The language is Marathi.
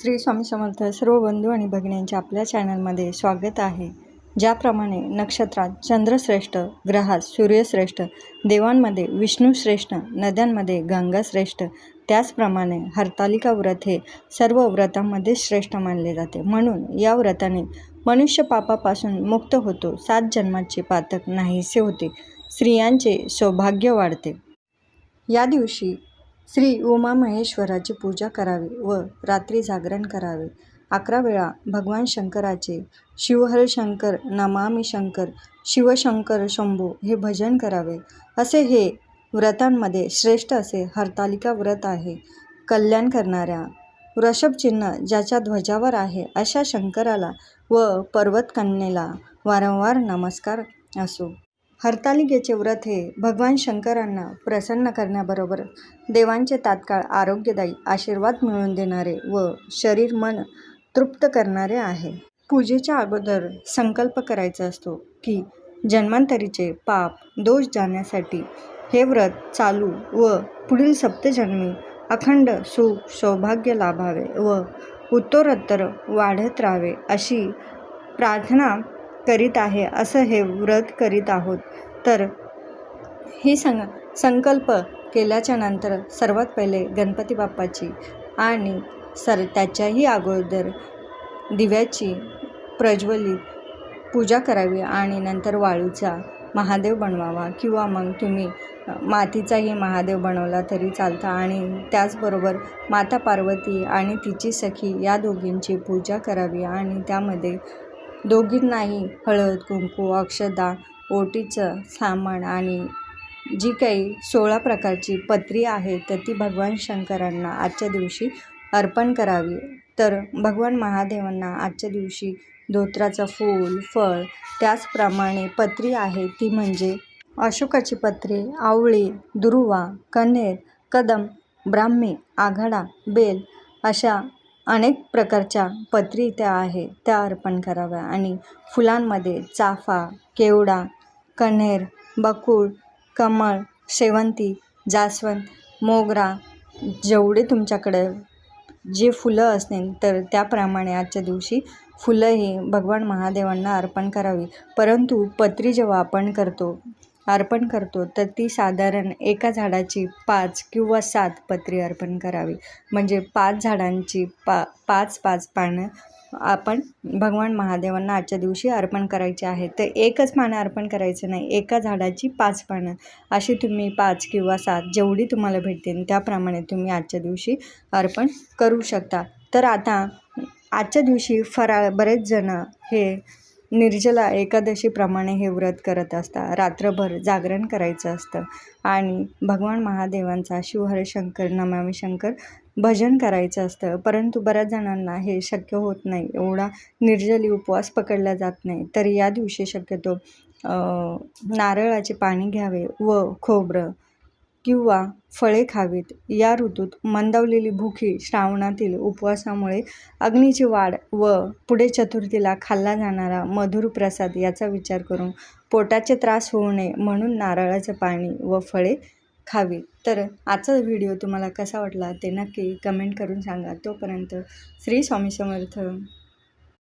श्री स्वामी समर्थ सर्व बंधू आणि भगिनींच्या आपल्या चॅनलमध्ये स्वागत आहे. ज्याप्रमाणे नक्षत्रात चंद्रश्रेष्ठ ग्रहात सूर्यश्रेष्ठ देवांमध्ये विष्णूश्रेष्ठ नद्यांमध्ये गंगाश्रेष्ठ त्याचप्रमाणे हरतालिका व्रत हे सर्व व्रतांमध्ये श्रेष्ठ मानले जाते. म्हणून या व्रताने मनुष्य पापापासून मुक्त होतो सात जन्माचे पातक नाहीसे होते स्त्रियांचे सौभाग्य वाढते. या दिवशी श्री उमा महेश्वराची पूजा करावी व रात्री जागरण करावे. अकरा वेळा भगवान शंकराचे शिवहर शंकर नमामी शंकर शिवशंकर शंभो हे भजन करावे. असे हे व्रतांमध्ये श्रेष्ठ असे हरतालिका व्रत आहे. कल्याण करणाऱ्या वृषभ चिन्ह ज्याच्या ध्वजावर आहे अशा शंकराला व पर्वतकन्येला वारंवार नमस्कार असो. हरतालिकेचे व्रत हे भगवान शंकरांना प्रसन्न करण्याबरोबर देवांचे तात्काळ आरोग्यदायी आशीर्वाद मिळवून देणारे व शरीर मन तृप्त करणारे आहे. पूजेच्या अगोदर संकल्प करायचा असतो की जन्मांतरीचे पाप दोष जाण्यासाठी हे व्रत चालू व पुढील सप्तजन्मी अखंड सुख सौभाग्य लाभावे व उत्तरोत्तर वाढत राहावे अशी प्रार्थना करीत आहे असं हे व्रत करीत आहोत. तर ही संग संकल्प केल्याच्यानंतर सर्वात पहिले गणपती बाप्पाची आणि सर त्याच्याही अगोदर दिव्याची प्रज्वलित पूजा करावी आणि नंतर वाळूचा महादेव बनवावा किंवा मग तुम्ही मातीचाही महादेव बनवला तरी चालतं आणि त्याचबरोबर माता पार्वती आणि तिची सखी या दोघींची पूजा करावी आणि त्यामध्ये दोघींनाही हळद कुंकू अक्षदा ओटीचं सामान आणि जी काही सोळा प्रकारची पत्री आहे तर ती भगवान शंकरांना आजच्या दिवशी अर्पण करावी. तर भगवान महादेवांना आजच्या दिवशी धोत्राचं फूल फळ त्याचप्रमाणे पत्री आहे ती म्हणजे अशोकाची पत्रे आवळी दुर्वा कन्हेर कदम ब्राह्मी आघाडा बेल अशा अनेक प्रकारच्या पत्री त्या आहे त्या अर्पण कराव्या. आणि फुलांमध्ये चाफा केवडा कण्हेर बकुळ कमळ शेवंती जास्वंद मोगरा जेवढे तुमच्याकडे जे फुलं असतील तर त्याप्रमाणे आजच्या दिवशी फुलं हे भगवान महादेवांना अर्पण करावी. परंतु पत्री जेव्हा आपण करतो अर्पण करतो तर ती साधारण एका झाडाची पाच किंवा सात पत्री अर्पण करावी. म्हणजे पाच झाडांची पा पाच पाच पानं आपण भगवान महादेवांना आजच्या दिवशी अर्पण करायचे आहे. तर एकच पानं अर्पण करायचं नाही एका झाडाची पाच पानं. अशी तुम्ही पाच किंवा सात जेवढी तुम्हाला भेटतील त्याप्रमाणे तुम्ही आजच्या दिवशी अर्पण करू शकता. तर आता आजच्या दिवशी फराळ बरेच जण हे निर्जला एकादशीप्रमाणे हे व्रत करत असतात रात्रभर जागरण करायचं असतं. आणि भगवान महादेवांचा शिवहर शंकर नमामी शंकर भजन करायचं असतं. परंतु बऱ्याच जणांना हे शक्य होत नाही. एवढा निर्जली उपवास पकडला जात नाही. तर या दिवशी शक्यतो नारळाचे पाणी घ्यावे व खोबरं किंवा फळे खावीत. या ऋतूत मंदावलेली भुखी श्रावणातील उपवासामुळे अग्नीची वाढ व पुढे चतुर्थीला खाल्ला जाणारा मधुर प्रसाद याचा विचार करून पोटाचे त्रास होऊ नये म्हणून नारळाचं पाणी व फळे खावी. तर आजचा व्हिडिओ तुम्हाला कसा वाटला ते नक्की कमेंट करून सांगा. तोपर्यंत श्री स्वामी समर्थ.